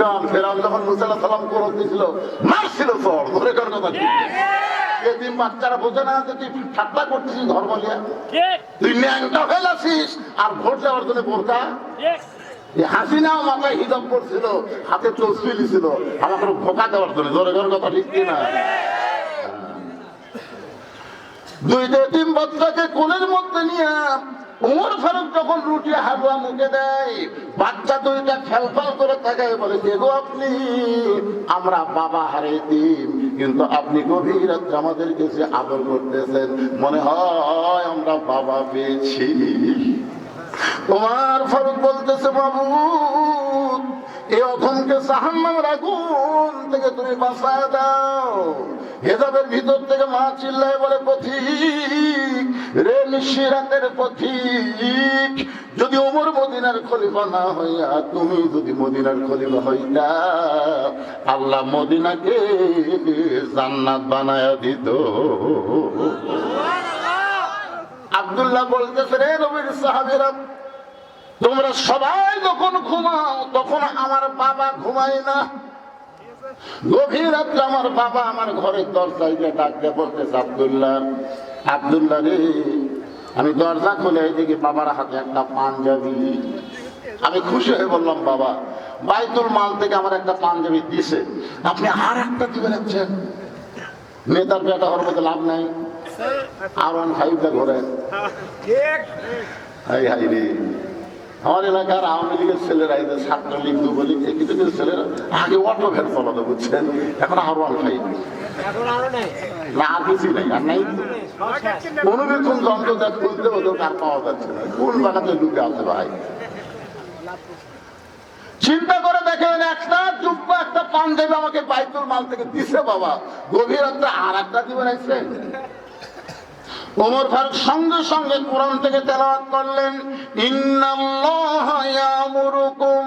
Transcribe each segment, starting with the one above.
কারণ ফেরাউন যখন মুসা সালাম দিছিল, মারছিল চড় ধরে কর কথা না করতেছিস ধর্ম নিয়ে? তুই আর ভোট করছিল হাতে তসবিলি ছিল আমাকে ধোকা দেওয়ার জন্য জোরে জোরে কথা ঠিক কিনা? দুই তিন বাচ্চাকে কোলের মধ্যে নিয়ে উমর ফারুক যখন রুটি হালুয়া মুখে দেয়, বাচ্চা দুইটা ফেলফাল করে তাকায় বলে গো আপনি? আমরা বাবা হারে দিন কিন্তু আপনি গভীর রাত্রে আমাদের কাছে আদর করতেছেন, মনে হয় আমরা বাবা পেয়েছি। তোমার ফারুক বলতেছে বাবু এই অথমকে জাহান্নামের আগুন থেকে তুমি বাঁচায় দাও হেজাবের ভিতর থেকে মা চিল্লায় বলে, পথিক রে নিশিরাতের পথিক। যদি ওমর মদিনার খলিফা না হইয়া, তুমি যদি মদিনার খলিফা হইতা, আল্লাহ মদিনাকে জান্নাত বানায়া দিত। আব্দুল্লাহ বলতেছে, রে নবীর সাহাবেরা, তোমরা সবাই যখন ঘুমাও, তখন আমার বাবা ঘুমায় না। গভীর রাত্রে আমার বাবা আমার ঘরের দরজায় ডাকতে বলতেছে, আব্দুল্লাহ আব্দুল্লাহ রে, আমি দরজা খুলে দেখি বাবার হাতে একটা পাঞ্জাবি। আমি খুশি হয়ে বললাম, বাবা, বাইতুল মাল থেকে আমার একটা পাঞ্জাবি দিছে। আপনি আর একটা দিবেন আছেন নেতার পেটা হওয়ার মতো লাভ নাই। আর ওয়ান ফাইভটা ঘোরেন। হাই হাই রে। আমার এলাকার আওয়ামী লীগের ছেলেরা এদের ছাত্রলীগ, যুবলীগ এই ছেলেরা আগে অটো ভ্যান চালাতো বুঝছেন? এখন আর ওয়ান ফাইভ। আর যন্ত্র যা খুঁজতে ওদের পাওয়া যাচ্ছে না। কোন জায়গাতে ঢুকে আছে ভাই। চিন্তা করে দেখেন একটা যুব্য একটা পাঞ্জাবি আমাকে বাইতুল মাল থেকে। দিছে বাবা, গভীর আর একটা দিবেন আসছেন ওমর ফারুক সঙ্গে সঙ্গে কোরআন থেকে তেলাওয়াত করলেন, ইন্নাল্লাহা ইয়ামুরুকুম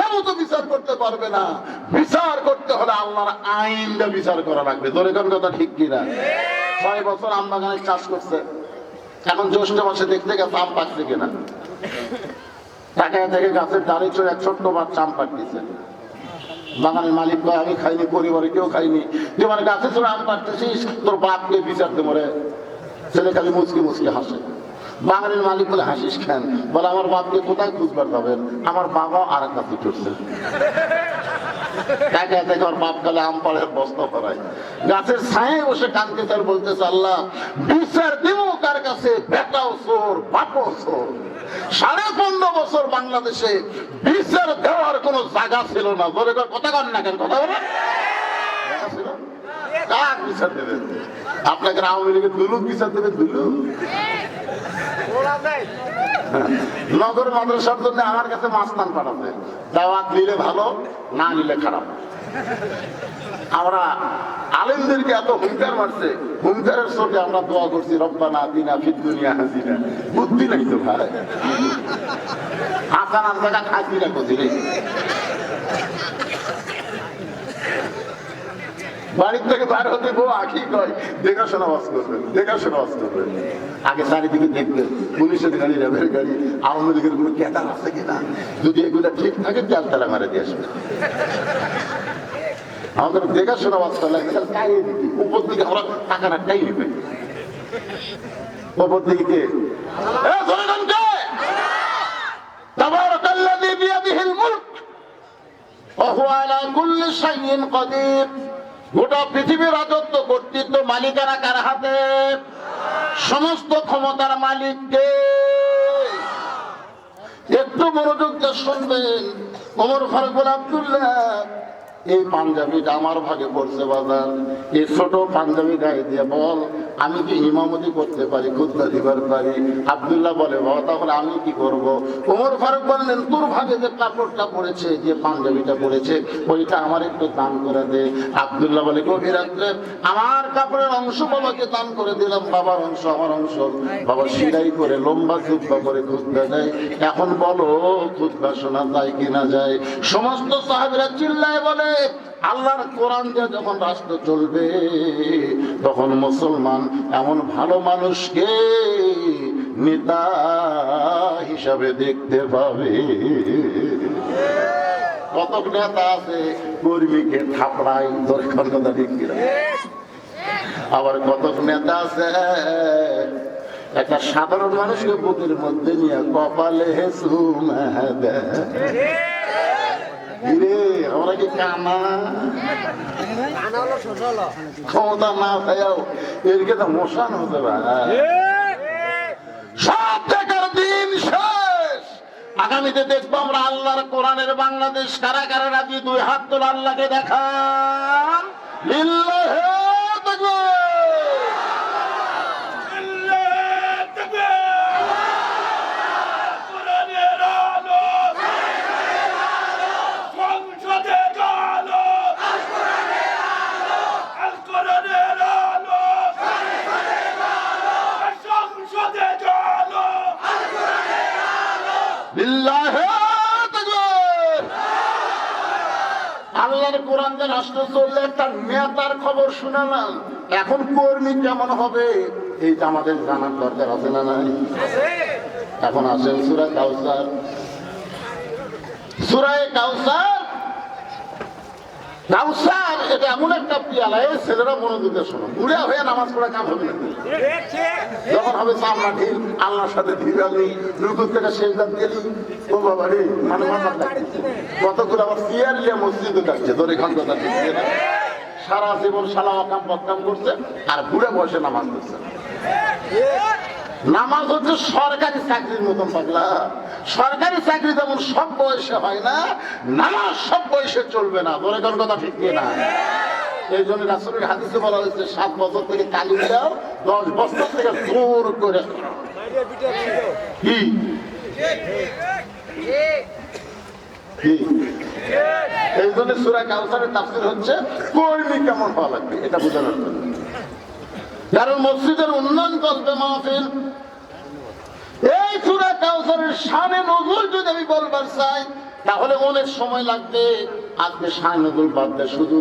পারবে না। বিচার করতে হলে আল্লাহর আইনটা বিচার করা লাগবে। এখন কথা ঠিক কিনা? ছয় বছর আম বাগানে চাষ করছে। এখন জ্যৈষ্ঠ মাসে দেখতে গেছে আম পাকছে কিনা। টাকায় থেকে গাছের ডালে চড়ে এক ছোট্ট বাচ্চা আম পাকতেছে। বাগানের মালিক কয়, আমি খাইনি, পরিবারে কেউ খাইনি। তুই আমার গাছে চড়ে আম পাকতেছিস? তোর বাপকে বিচার দে মরে ছেলে খালি মুচকি মুচকি হাসে। বাঙালির মালিক বলে হাসিস খান বলে, আমার বাপকে কোথায় খুঁজবার যাবেন আমার বাবাও আর এক কাছে চড়ছে বাপ আম পাড়ের বস্তা গাছের বসে কানকে বিচার কাছে? বেটাও সাড়ে পনেরো বছর বাংলাদেশে বিচার দেওয়ার কোন জায়গা ছিল না। কর, কথা কন না কেন, কথা বলে বিচার আপনাকে আওয়ামী লীগের দুলুক বিচার দেবে দুলুক? নগর মাদ্রাসার জন্য আমার কাছে মাস্তান পাঠাতে। দাওয়াত নিলে ভালো, না নিলে খারাপ। আমরা আলেমদেরকে এত হুঙ্কার মারছে হুঙ্কারের চোখে আমরা দোয়া করছি, রব্বানা দিনা ফিদ দুনিয়া হাসিনা। বুদ্ধি নাই তো ভাই। হাসানার জায়গা খাসি না কোথায়? বাড়ির থেকে বার হতে বউ আখি কয় দেখাশোনা বাস করবেন দেখাশোনা বাস করবেন আগে চারিদিকে দেখবেন পুলিশের গাড়ি র্যাবের গাড়ি আওয়ামী লীগের কোনো ক্যাটার আছে কিনা যদি এগুলো ঠিক থাকে তেল তেলা মারে দিয়ে আসবে আমাদের দেখাশোনা বাস করলে টাইয়ে দিবি উপর দিকে আমরা টাকাটা টাই নিবে উপর দিকে কে এ, ধরে নেন কে? তাবারাকাল্লাযী বিয়াদিহিল মুলক وهو على كل شيء قدير গোটা পৃথিবীর রাজত্ব কর্তৃত্ব মালিকানা কার হাতে? সমস্ত ক্ষমতার মালিককে। একটু মনোযোগ দিয়ে শুনবেন। ওমর ফারুক আব্দুল্লাহ। এই পাঞ্জাবিটা আমার ভাগে পড়ছে, বাজার। এই ছোট পাঞ্জাবি গায়ে দিয়ে বল, আমি কি ইমামতি করতে পারি, খুদ্া দিবার পারি? আবদুল্লাহ বলে, বাবা, তাহলে আমি কি করব? ওমর ফারুক বললেন, তোর ভাগে যে কাপড়টা পড়েছে, যে পাঞ্জাবিটা পড়েছে, ওইটা আমার একটু দান করে দে। আবদুল্লাহ বলে, গভীর রাত্রে আমার কাপড়ের অংশ বাবাকে দান করে দিলাম, বাবার অংশ, আমার অংশ। বাবা সিলাই করে, লম্বা খুদ্া করে খুদ্া দেয়। এখন বলো, খুদ্া শোনা যায় কিনা যায়? সমস্ত সাহেবরা চিল্লায় বলে আল্লাহর কোরআন যখন রাষ্ট্র চলবে, তখন মুসলমান এমন ভালো মানুষকে নেতা হিসাবে দেখতে পাবে। কত নেতা আছে, কর্মীকে থাপড়াই দরকার কথা আবার কতক নেতা আছে, একটা সাধারণ মানুষকে বুকের মধ্যে নিয়ে কপালে চুমা কি না এদিকে তো দিন আগামীতে দেখব আমরা আল্লাহর কোরআনের বাংলাদেশ কারা কারা রাজি, দুই হাত তোলা আল্লাহকে দেখা লিল্লাহে কোরআন যে রাষ্ট্র চললে তার নেতার খবর শুনালাম এখন কর্মী কেমন হবে? এইটা আমাদের জানার দরকার আছে না নাই? এখন আসেন সুরা কাউসার। সুরায় কাউসার? কাউসার এটা এমন একটা পিয়ালা এই ছেলেরা মনোযোগ শোনো। বুড়া হয়ে নামাজ পড়া কাম হবে যখন হবে চামড়া ঢিল আল্লাহর সাথে ঢিলালি রুকুর থেকে শেষ দাঁত গেলি। ও বাবা রে মানে মাথা কতগুলো আবার চেয়ার নিয়ে মসজিদে যাচ্ছে তোর এখান কথা? সারা জীবন সালা অকাম পকাম করছে, আর বুড়ে বসে নামাজ পড়ছে। নামাজ হচ্ছে সরকারি চাকরির মতন পাগলা। সরকারি চাকরি যেমন সব বয়সে হয় না, নামাজ সব বয়সে চলবে না। তোর এখন কথা ঠিক না? এই জন্য রাসুলের হাদিসে বলা হয়েছে, সাত বছর থেকে কালি দাও, দশ বছর থেকে জোর করে। কি? এই জন্য সুরা কাউসারের তাফসির হচ্ছে, কর্মী কেমন হওয়া লাগবে? এটা বোঝানোর জন্য। কারণ মসজিদের উন্নয়ন করবে মাহফিল। এই সুরা কাউসারের সামনে নজুল যদি আমি বলবার চাই, তাহলে অনেক সময় লাগবে। আজকে সামনে নজুল বাদ শুধু।